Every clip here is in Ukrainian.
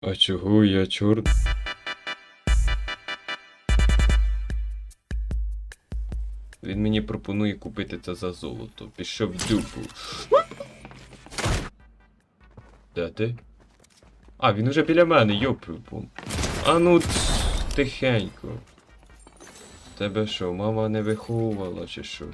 А чого я чорт? Він мені пропонує купити це за золото. Пішов в дупу. Де ти? А, він уже біля мене, йопрупу. А ну тихенько. Тебе що, мама не виховувала чи що?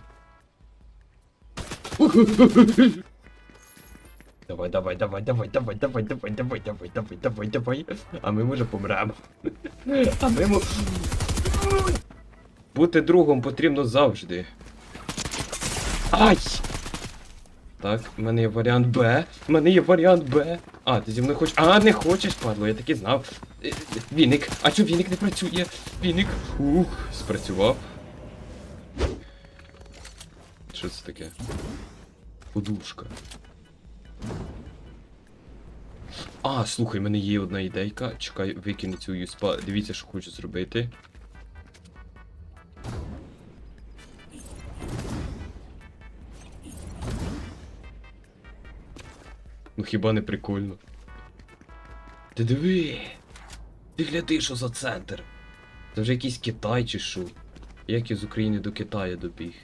Давай, давай, давай, давай, давай, давай, давай, давай, давай, давай, давай, давай. А ми може помремо. А ми. Бути другом потрібно завжди. Ай! Так, в мене є варіант Б. В мене є варіант Б. А, ти зі мною хочеш. А, не хочеш, падло, я так і знав. Е, Віник. А чого віник не працює? Віник. Ух, спрацював. Що це таке? Подушка. А, слухай, мене є одна ідейка. Чекай, викину цю юспа. Дивіться, що хочу зробити. Ну хіба не прикольно? Ти диви! Ти гляди, що за центр. Це вже якийсь Китай чи що. Як я з України до Китаю добіг.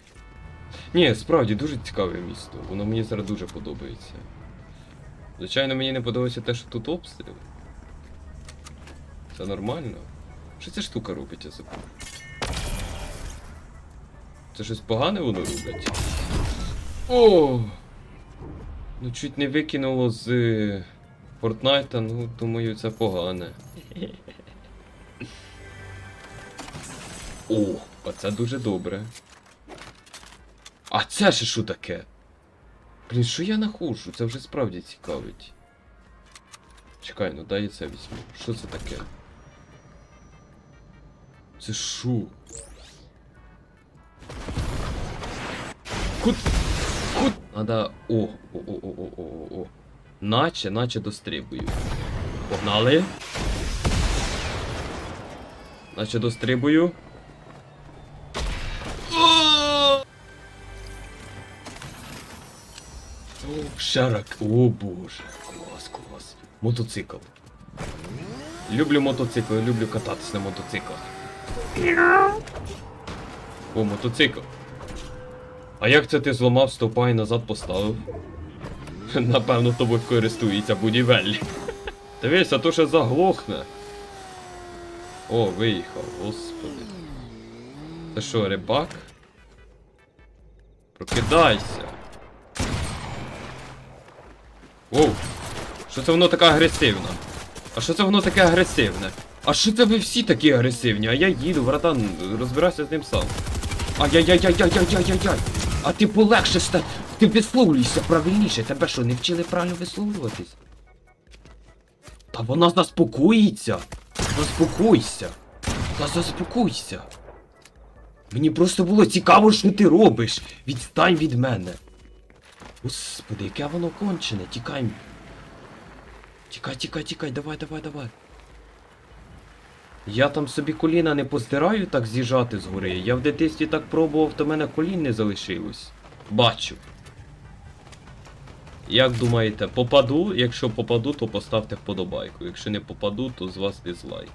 Ні, справді дуже цікаве місто. Воно мені зараз дуже подобається. Звичайно, мені не подобається те, що тут обстріл. Це нормально. Що ця штука робить, я забув? Це щось погане воно робить? О! Ну чуть не викинуло з е, Фортнайта, ну думаю, це погане. О, а це дуже добре. А це ще що таке? Блін, що я нахожу? Це вже справді цікавить. Чекай, ну дай я це візьму. Що це таке? Це що? Кут... Кут... Надо... О, о, о, о, о, о, о, о. Наче, наче дострибую. Погнали. Наче дострибую. Шарак. О боже. Клас, клас. Мотоцикл. Люблю мотоцикл, люблю кататись на мотоциклах. О, мотоцикл. А як це ти зламав стовпа і назад поставив? Напевно, тобою користується будівель. Дивись, а то ще заглохне. О, виїхав, господи. Це що, рибак? Прокидайся. Оу, що це воно таке агресивне? А що це воно таке агресивне? А що це ви всі такі агресивні? А я їду, братан, розбирайся з ним сам. Ай-яй-яй-яй-яй-яй-яй-яй! А ти полегше ста... Ти висловлюйся правильніше. Тебе що, не вчили правильно висловлюватись? Та вона заспокоїться! Заспокойся! Та заспокойся! Мені просто було цікаво, що ти робиш! Відстань від мене! Господи, яке воно кончене, тікай. Тікай, тікай, тікай, давай, давай, давай. Я там собі коліна не постираю так з'їжджати з гори. Я в дитинстві так пробував, то в мене колін не залишилось. Бачу. Як думаєте, попаду? Якщо попаду, то поставте вподобайку. Якщо не попаду, то з вас дизлайк.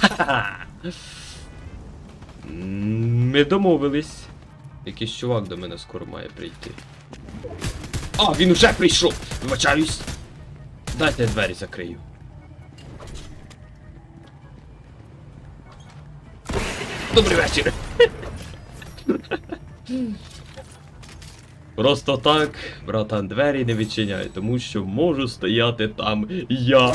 Ха-ха! Ми домовились. Якийсь чувак до мене скоро має прийти. А, він уже прийшов! Вибачаюсь. Дайте я двері закрию. Добрий вечір. Просто так, братан, двері не відчиняй, тому що можу стояти там я.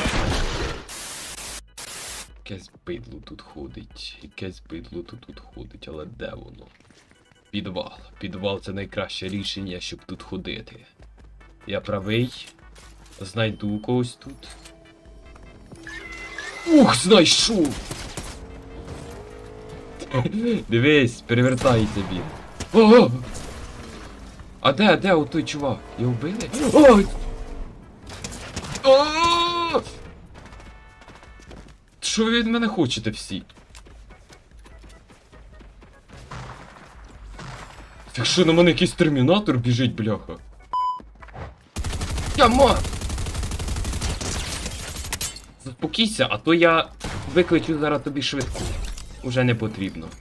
Якесь бидло тут ходить, якесь бидло тут, тут ходить, але де воно? Підвал. Підвал це найкраще рішення, щоб тут ходити. Я правий. Знайду когось тут. Ух, знайшов! Дивись, перевертається він. О! А де, де отой чувак? Його вбили? Ой! Що ви від мене хочете всі? Так що на мене якийсь термінатор біжить, бляха? Тьома! Заспокійся, а то я викличу зараз тобі швидку. Уже не потрібно.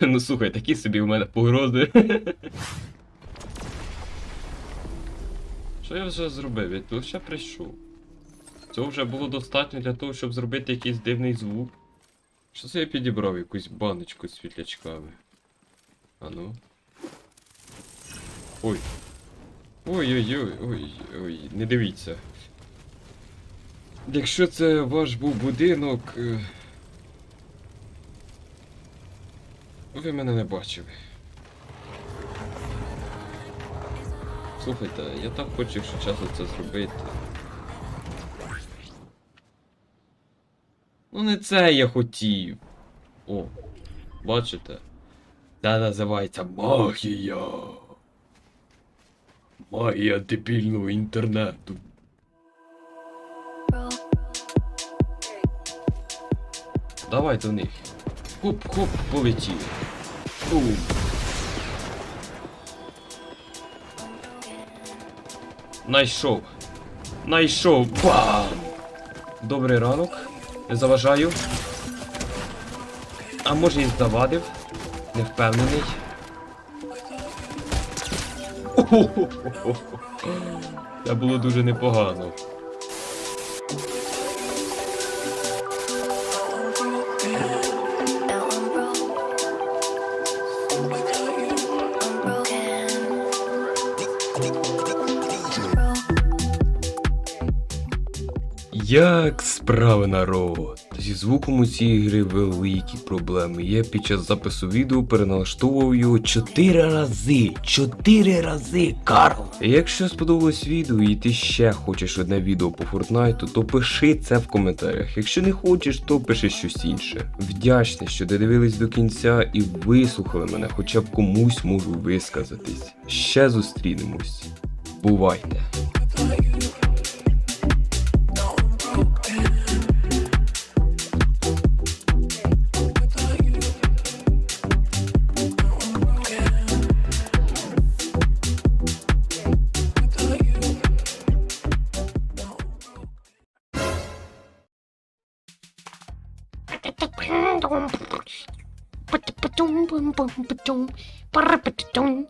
Ну слухай, такі собі в мене погрози. Що я вже зробив? Я ще прийшов. Цього вже було достатньо для того, щоб зробити якийсь дивний звук. Що це я підібрав якусь баночку з світлячками? А ну. Ой. Ой-ой-ой, ой, ой, не дивіться. Якщо це ваш був будинок. е, Ви мене не бачили. Слухайте, я так хочу, якщо часу це зробити. Ну не це я хотів. О, бачите? Це називається магія. Магія дебільного інтернету. Давай до них. Хоп-хоп, полетіли. Бум. Найшов. Найшов. Бам! Добрий ранок. Не заважаю. А може і завадив. Не впевнений. Це було дуже непогано. Як справи народ? Зі звуком у цій гри великі проблеми. Я під час запису відео переналаштовував його 4 рази. 4 рази, Карл! Якщо сподобалось відео і ти ще хочеш одне відео по Фортнайту, то пиши це в коментарях. Якщо не хочеш, то пиши щось інше. Вдячний, що додивились до кінця і вислухали мене, хоча б комусь можу висказатись. Ще зустрінемось. Бувайте! Ba-da-ba-dum, bum bum ba-dum, ba-da-ba-dum.